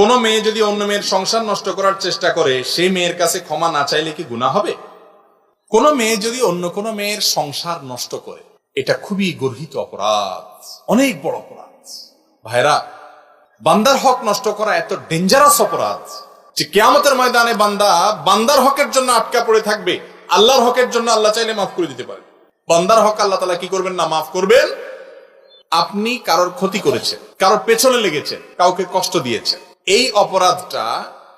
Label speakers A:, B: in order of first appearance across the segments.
A: কোন মেয়ে যদি অন্য মেয়ের সংসার নষ্ট করার চেষ্টা করে সেই মেয়ের কাছে ক্ষমা না চাইলে কি গুণা হবে? কোন মেয়ে যদি অন্য কোন মেয়ের সংসার নষ্ট করে, এটা খুবই গর্হিত অপরাধ, অনেক বড় অপরাধ। ভাইরা বান্দার হক নষ্ট করা এত ডেঞ্জারাস অপরাধ যে কেয়ামতের ময়দানে বান্দা বান্দার হকের জন্য আটকা পড়ে থাকবে, আল্লাহর হকের জন্য আল্লাহ চাইলে মাফ করে দিতে পারে বান্দার হক আল্লাহ তালা কি করবেন না মাফ করবেন? আপনি কারোর ক্ষতি করেছেন, কারোর পেছনে লেগেছেন, কাউকে কষ্ট দিয়েছেন। এই অপরাধটা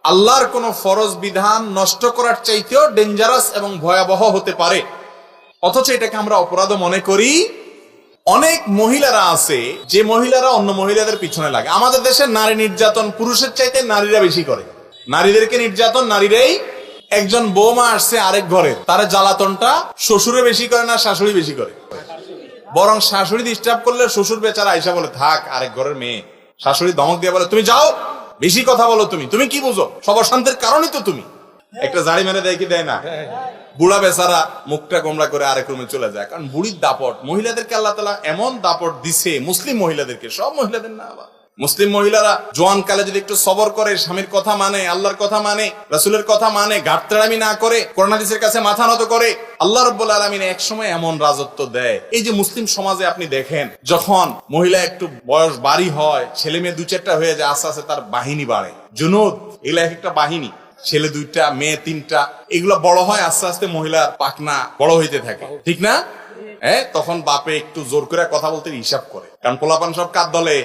A: আল্লাহর কোন ফরজ বিধান নষ্ট করার চাইতেও ডেঞ্জারাস এবং ভয়াবহ হতে পারে। অথচ এটাকে আমরা অপরাধ মনে করি। অনেক মহিলারা আছে, যে মহিলারা অন্য মহিলাদের পিছনে লাগে। আমাদের দেশে নারী নির্যাতন পুরুষের চাইতে নারীরা বেশি করে। নারীদেরকে নির্যাতন, নারীরাই একজন বৌমা আসছে আরেক ঘরে। তার জ্বালাতনটা শ্বশুরে বেশি করে না শাশুড়ি বেশি করে। বরং শাশুড়ি ডিস্টার্ব করলে শ্বশুর বেচারা আইসা বলে, থাক, আরেক ঘরের মেয়ে। শাশুড়ি ধমক দিয়ে বলে, তুমি যাও। বেশি কথা বলো তুমি। তুমি কি বুঝো? সব অশান্তির কারণই তো তুমি। একটা জাড়ি মেরে দেয় কি দেয় না? বুড়া বেচারা মুখটা গোমরা করে আরেক রুমে চলে যায়। কারণ বুড়ির দাপট, মহিলাদেরকে আল্লাহ তালা এমন দাপট দিছে, মুসলিম মহিলাদেরকে। সব মহিলাদের না আবার মুসলিম মহিলারা জোয়ান কালে যদি একটু সবর করে, স্বামীর কথা মানে আল্লাহর কথা মানে রাসুলের কথা মানে ঘাটতারামি না করে করোনাদিসের কাছে মাথা নত করে, আল্লাহ রব্বুল আলমিন এক সময় এমন রাজত্ব দেয়। এই যে মুসলিম সমাজে আপনি দেখেন, যখন মহিলা একটু বয়স বাড়ি হয়, ছেলে মেয়ে দু চারটা হয়ে যায়, আস্তে আস্তে তার বাহিনী বাড়ে। জুনুদ এগুলা এক একটা বাহিনী। ছেলে দুইটা, মেয়ে তিনটা, এগুলো বড় হয়, আস্তে আস্তে মহিলার পাকনা বড় হইতে থাকে। ঠিক না? হ্যাঁ তখন বাপে একটু জোর করে কথা বলতে হিসাব করে। কারণ পোলাপান সব কার দলে?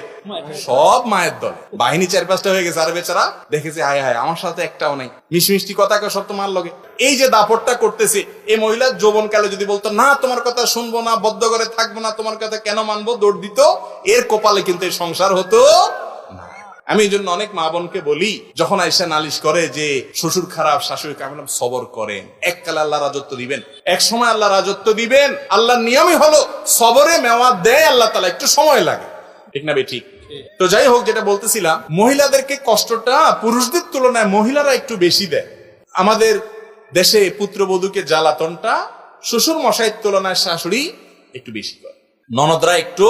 A: সব মায়ের দলে। বাহিনী চার পাঁচটা হয়ে গেছে। আর বেচারা দেখেছে হায় হায়, আমার সাথে একটাও নেই। মিষ্টি মিষ্টি কথা সব তোমার লগে। এই যে দাপটটা করতেছে এই মহিলা যৌবন কালে যদি বলতো, না, তোমার কথা শুনব না, বদ্ধ করে থাকব না, তোমার কথা কেন মানবো? দৌড় দিত। এর কপালে কিন্তু এই সংসার হতো। আমি এই জন্য অনেক মা বোনকে বলি, যখন আইসা নালিশ করে যে শ্বশুর খারাপ, শাশুড়ি খারাপ সবর করেন। এককালে আল্লাহ রাজত্ব দিবেন। এক সময় আল্লাহ রাজত্ব দিবেন, আল্লাহর নিয়মই হলো সবরে মেওয়া দেয়, আল্লাহ তালা একটু সময় লাগে। ঠিক না বে, ঠিক? তো যাই হোক, যেটা বলতেছিলাম, মহিলাদেরকে কষ্টটা পুরুষদের তুলনায় মহিলারা একটু বেশি দেয়। আমাদের দেশে পুত্রবধূকে জ্বালাতনটা শ্বশুর মশাইয়ের তুলনায় শাশুড়ি একটু বেশি করে। ননদরা একটু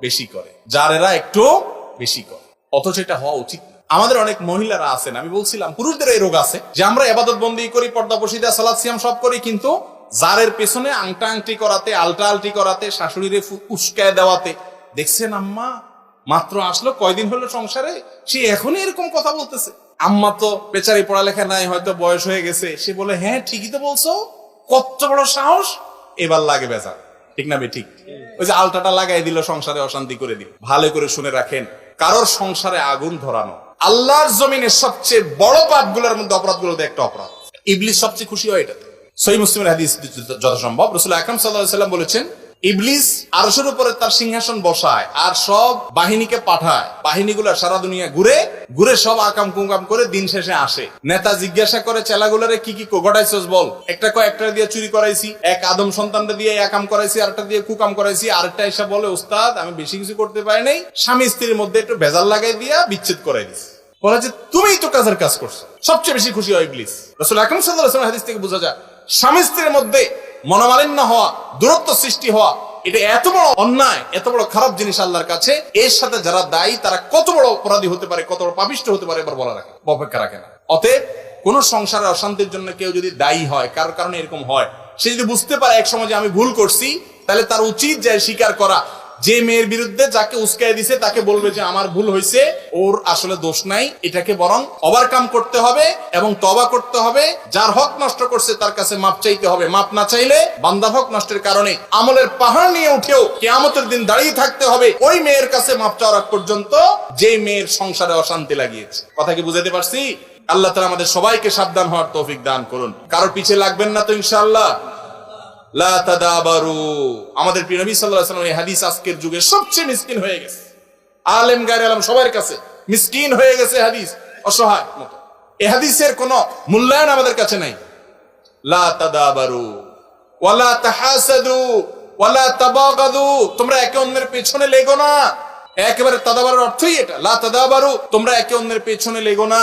A: বেশি করে। জারেরা একটু বেশি করে। অথচ এটা হওয়া উচিত আমাদের অনেক মহিলারা আছেন, আমি বলছিলাম পুরুষদের এই রোগ আছে। যে আমরা এবাদত বন্দি করি, পর্দা বসিদা সালাদ সিয়াম সব করি, কিন্তু জারের পেছনে আংটা আংটি করাতে, আলটা আলটি করাতে, শাশুড়িরে উস্কায় দেওয়াতে, দেখছেন আম্মা, মাত্র আসলো, কয়দিন হলো সংসারে, সে এখনই এরকম কথা বলতেছে। আম্মা তো বেচারি পড়ালেখা নাই, হয়তো বয়স হয়ে গেছে, সে বলে হ্যাঁ ঠিকই তো বলছো, কত বড় সাহস, এবার লাগে বেচার ঠিক না বে, ঠিক? ওই যে আলটাটা লাগাই দিল, সংসারে অশান্তি করে দিল। ভালো করে শুনে রাখেন। কারোর সংসারে আগুন ধরানো। আল্লাহর জমিনে সবচেয়ে বড় পাপগুলোর মধ্যে অপরাধগুলো একটা অপরাধ। ইবলি সবচেয়ে খুশি হয় এটাতে। সই মুসলিমের হাদিস যথাসম্ভব। রসুল আকরম সাল্লাহ সাল্লাম বলেছেন ইবলিস আরশের উপরে তার সিংহাসন বসায় আর সব বাহিনীকে পাঠায়। বাহিনীগুলো সারা দুনিয়া ঘুরে ঘুরে সব আকাম কুকাম করে দিন শেষে আসে। নেতা জিজ্ঞাসা করে, চেলাগুলারে কি কি ঘটাইছস বল? একটা কয় একটা দিয়ে চুরি করাইছি, এক আদম সন্তানটা দিয়ে একাম করাইছি, আরেকটা দিয়ে কুকাম করাইছি, আরেকটা এসে বলে উস্তাদ আমি বেশি কিছু করতে পারি নাই। স্বামী স্ত্রীর মধ্যে একটু ভেজাল লাগাই দিয়া বিচ্ছেদ করাই দিছি। বলে যে তুমিই তো কাজের কাজ করছ। সবচেয়ে বেশি খুশি হয় ইবলিস। রসুল আকরম সাল্লাহ সাল্লাম হাদিস থেকে বোঝা যায়, স্বামী স্ত্রীর মধ্যে মনোমালিন্য হওয়া, দূরত্ব সৃষ্টি হওয়া, এটা এত বড় অন্যায়, এত বড় খারাপ জিনিস আল্লাহর কাছে, এর সাথে যারা দায়ী, তারা কত বড় অপরাধী হতে পারে, কত বড় পাপিষ্ট হতে পারে, এবার বলা রাখে, অপেক্ষা রাখে না। অতএব, কোন সংসারের অশান্তির জন্য কেউ যদি দায়ী হয়, কার কারণে এরকম হয়, সে যদি বুঝতে পারে এক সময় যে আমি ভুল করছি, তাহলে তার উচিত যায় স্বীকার করা যে মেয়ের বিরুদ্ধে যাকে উস্কাই দিছে, তাকে বলবে যে আমার ভুল হয়েছে ওর আসলে দোষ নাই, এটাকে বরং ওভারকাম করতে হবে এবং তবা করতে হবে। যার হক নষ্ট করছে, তার কাছে মাপ চাইতে হবে। মাপ না চাইলে বান্দা হক নষ্টের কারণে আমলের পাহাড় নিয়ে উঠেও কেয়ামতের দিন দাঁড়িয়ে থাকতে হবে। ওই মেয়ের কাছে মাপ চাওয়ার পর্যন্ত যে মেয়ের সংসারে অশান্তি লাগিয়েছে। কথা কি বুঝাতে পারছি? আল্লাহ তালা আমাদের সবাইকে সাবধান হওয়ার তৌফিক দান করুন। কারোর পিছে লাগবেন না তো তাদাবারু আমাদের প্রিয় এই হাদিস আজকের যুগে সবচেয়ে মিসকিন হয়ে গেছে। আলেম, গায়রে আলম সবার কাছে মিসকিন হয়ে গেছে হাদিস, অসহায় এই হাদিসের কোনো মূল্যায়ন আমাদের কাছে নাই। লা তাদাবারু, ওয়ালা তোমরা একে অন্যের পেছনে লেগো না। একেবারে তাদাবারের অর্থই এটা। লা তাদাবারু, তোমরা একে অন্যের পেছনে লেগো না।